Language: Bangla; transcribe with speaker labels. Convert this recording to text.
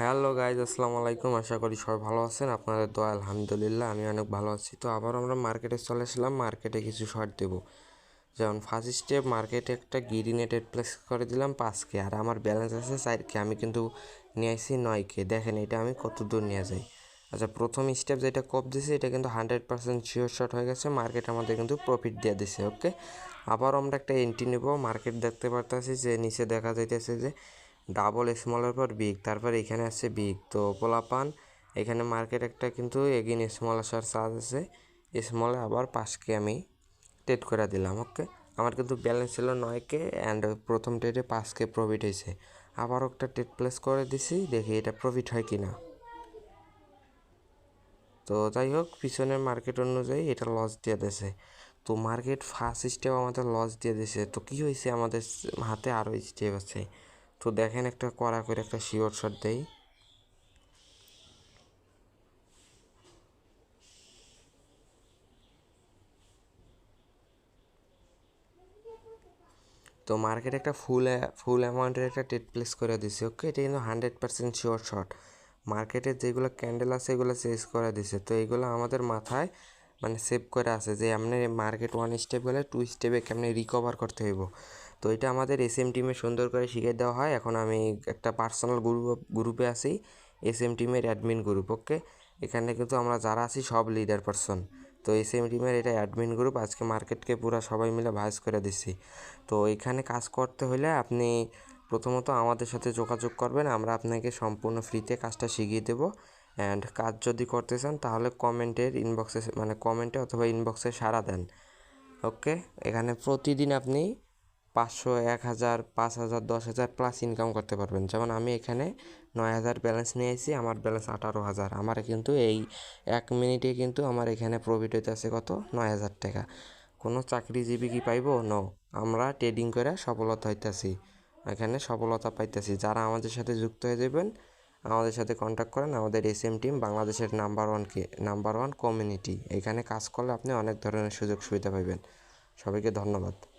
Speaker 1: হ্যালো গাইজ আসসালামু আলাইকুম। আশা করি সবাই ভালো আছেন। আপনাদের দোয়া, আলহামদুলিল্লাহ, আমি অনেক ভালো আছি। তো আবার আমরা মার্কেটে চলে আসলাম মার্কেটে কিছু শর্ট দেবো। যেমন ফার্স্ট স্টেপ মার্কেটে একটা গিরিনেটেড প্লেস করে দিলাম পাঁচকে। আর আমার ব্যালেন্স আছে চারকে। আমি কিন্তু নিয়ে আসি নয়কে। দেখেন, এটা আমি কত দূর নিয়ে যাই। আচ্ছা প্রথম স্টেপ যেটা কপ দিছে, এটা কিন্তু হান্ড্রেড পার্সেন্ট শিওর শট হয়ে গেছে। মার্কেট আমাদের কিন্তু প্রফিট দিয়ে দিছে ওকে আবার আমরা একটা এন্ট্রি নেব। মার্কেট দেখতে পারতেছি যে, নিচে দেখা যাইতেছে যে ডাবল স্মলের পর বিগ তারপর এখানে আছে বিগ তো পোলাপান, এখানে মার্কেট একটা কিন্তু এগিন স্মল আসার চার্জ আছে স্মলে আবার পাঁচকে আমি ট্রেড করে দিলাম ওকে আমার কিন্তু ব্যালেন্স ছিল নয়কে অ্যান্ড প্রথম ট্রেডে পাঁচকে প্রফিট হয়েছে। আবারও একটা ট্রেড প্লেস করে দিছি, দেখি এটা প্রফিট হয় কি না তো যাই হোক, পিছনের মার্কেট অনুযায়ী এটা লস দিয়ে দিয়েছে। তো মার্কেট ফার্স্ট স্টেপ আমাদের লস দিয়ে দিয়েছে। তো কী হয়েছে? আমাদের হাতে আরও স্টেপ আছে। তো দেখেন একটা কড়া করে একটা শিওর শট দেই। তো মার্কেটে একটা ফুল ফুল অ্যামাউন্টের একটা টেট প্লেস করে দিছে, ওকে? এটা কিন্তু হান্ড্রেড পার্সেন্ট শিওর শট। মার্কেটে যেগুলো ক্যান্ডেল আছে, এগুলো চেঞ্জ করে দিছে। তো এইগুলো আমাদের মাথায় মানে সেভ করে আছে যে আপনি মার্কেট ওয়ান স্টেপ গেলে টু স্টেপে কেমনি রিকভার করতে হইব। তো এটা আমাদের এস এম টিমে সুন্দর করে শিখিয়ে দেওয়া হয়। এখন আমি একটা পার্সোনাল গ্রুপ গ্রুপে আছি এস এম টিমের অ্যাডমিন গ্রুপ ওকে এখানে কিন্তু আমরা যারা আছি, সব লিডার পারসন তো এস এম টিমের এটা অ্যাডমিন গ্রুপ আজকে মার্কেটকে পুরো সবাই মিলে ভাইস করে দিচ্ছি তো এখানে কাজ করতে হলে আপনি প্রথমত আমাদের সাথে যোগাযোগ করবেন, আমরা আপনাকে সম্পূর্ণ ফ্রিতে কাজটা শিখিয়ে দেবো। অ্যান্ড কাজ যদি করতে চান, তাহলে কমেন্টের ইনবক্সে মানে কমেন্টে অথবা ইনবক্সে সাড়া দেন ওকে এখানে প্রতিদিন আপনি পাঁচশো, এক হাজার, পাঁচ হাজার, দশ হাজার প্লাস ইনকাম করতে পারবেন। যেমন আমি এখানে নয় হাজার ব্যালেন্স নিয়ে এসেছি আমার ব্যালেন্স আঠারো হাজার। আমার কিন্তু এই এক মিনিটে কিন্তু আমার এখানে প্রফিট হইতে আছে কত? নয় হাজার টাকা। কোনো চাকরিজীবী কি পাইব? ন আমরা ট্রেডিং করে সফলতা হইতেছি। এখানে সফলতা পাইতেছি। যারা আমাদের সাথে যুক্ত হয়ে যাবেন, আমাদের সাথে কন্ট্যাক্ট করেন। আমাদের এস এম টিম বাংলাদেশের নাম্বার ওয়ানকে নাম্বার ওয়ান কমিউনিটি এখানে কাজ করলে আপনি অনেক ধরনের সুযোগ সুবিধা পাবেন সবাইকে ধন্যবাদ।